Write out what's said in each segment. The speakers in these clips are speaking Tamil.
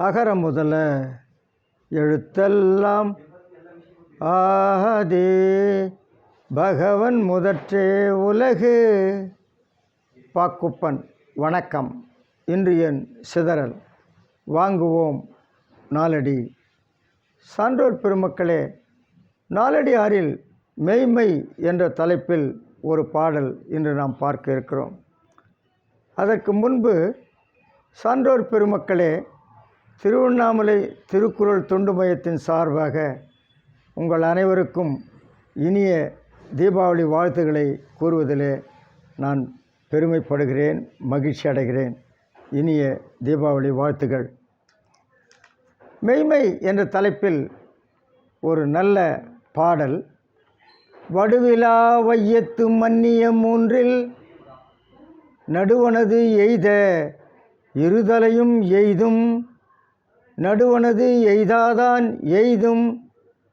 அகர முதல எழுத்தெல்லாம் ஆஹதே. பகவன் முதற்றே உலகு. பாக்குப்பன் வணக்கம். இன்று என் சிதறல். வாங்குவோம் நாலடி. சான்றோர் பெருமக்களே நாலடி ஆறில் மெய்மை என்ற தலைப்பில் ஒரு பாடல் இன்று நாம் பார்க்க இருக்கிறோம். அதற்கு முன்பு சான்றோர் பெருமக்களே திருவண்ணாமலை திருக்குறள் தொண்டு மையத்தின் சார்பாக உங்கள் அனைவருக்கும் இனிய தீபாவளி வாழ்த்துக்களை கூறுவதிலே நான் பெருமைப்படுகிறேன் மகிழ்ச்சி அடைகிறேன். இனிய தீபாவளி வாழ்த்துகள் மெய்மை என்ற தலைப்பில் ஒரு நல்ல பாடல். வடுவிலா வையத்து மன்னிய மூன்றில் நடுவனது எய்த இருதலையும் எய்தும் நடுவனது எய்தாதான் எய்தும்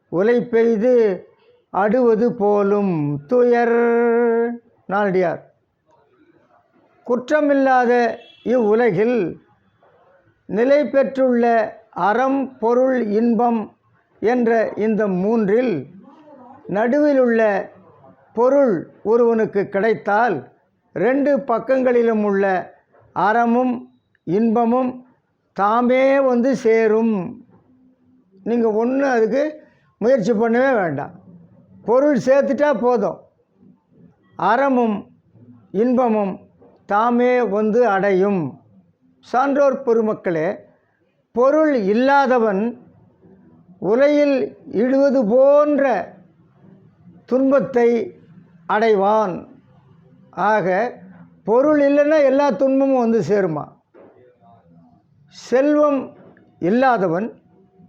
உலை பெய்து அடுவது போலும் துயர். நாளடியார் குற்றமில்லாத இவ்வுலகில் நிலை பெற்றுள்ள அறம் பொருள் இன்பம் என்ற இந்த மூன்றில் நடுவில் உள்ள பொருள் ஒருவனுக்கு கிடைத்தால் ரெண்டு பக்கங்களிலும் உள்ள அறமும் இன்பமும் தாமே வந்து சேரும். நீங்கள் ஒன்றும் அதுக்கு முயற்சி பண்ணவே வேண்டாம். பொருள் சேர்த்துட்டா போதும். அறமும் இன்பமும் தாமே வந்து அடையும். சான்றோர் பெருமக்களே பொருள் இல்லாதவன் உலையில் இடுவது போன்ற துன்பத்தை அடைவான். ஆக பொருள் இல்லைன்னா எல்லா துன்பமும் வந்து சேருமா? செல்வம் இல்லாதவன்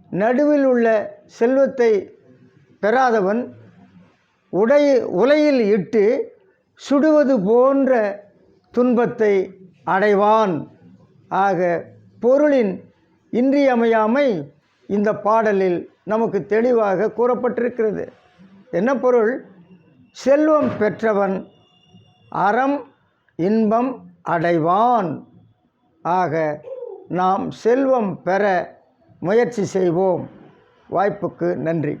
நடுவில் உள்ள செல்வத்தை பெறாதவன் உடை உலையில் இட்டு சுடுவது போன்ற துன்பத்தை அடைவான். ஆக பொருளின் இன்றியமையாமை இந்த பாடலில் நமக்கு தெளிவாக கூறப்பட்டிருக்கிறது. என்ன பொருள்? செல்வம் பெற்றவன் அறம் இன்பம் அடைவான். ஆக நாம் செல்வம் பெற முயற்சி செய்வோம். வாய்ப்புக்கு நன்றி.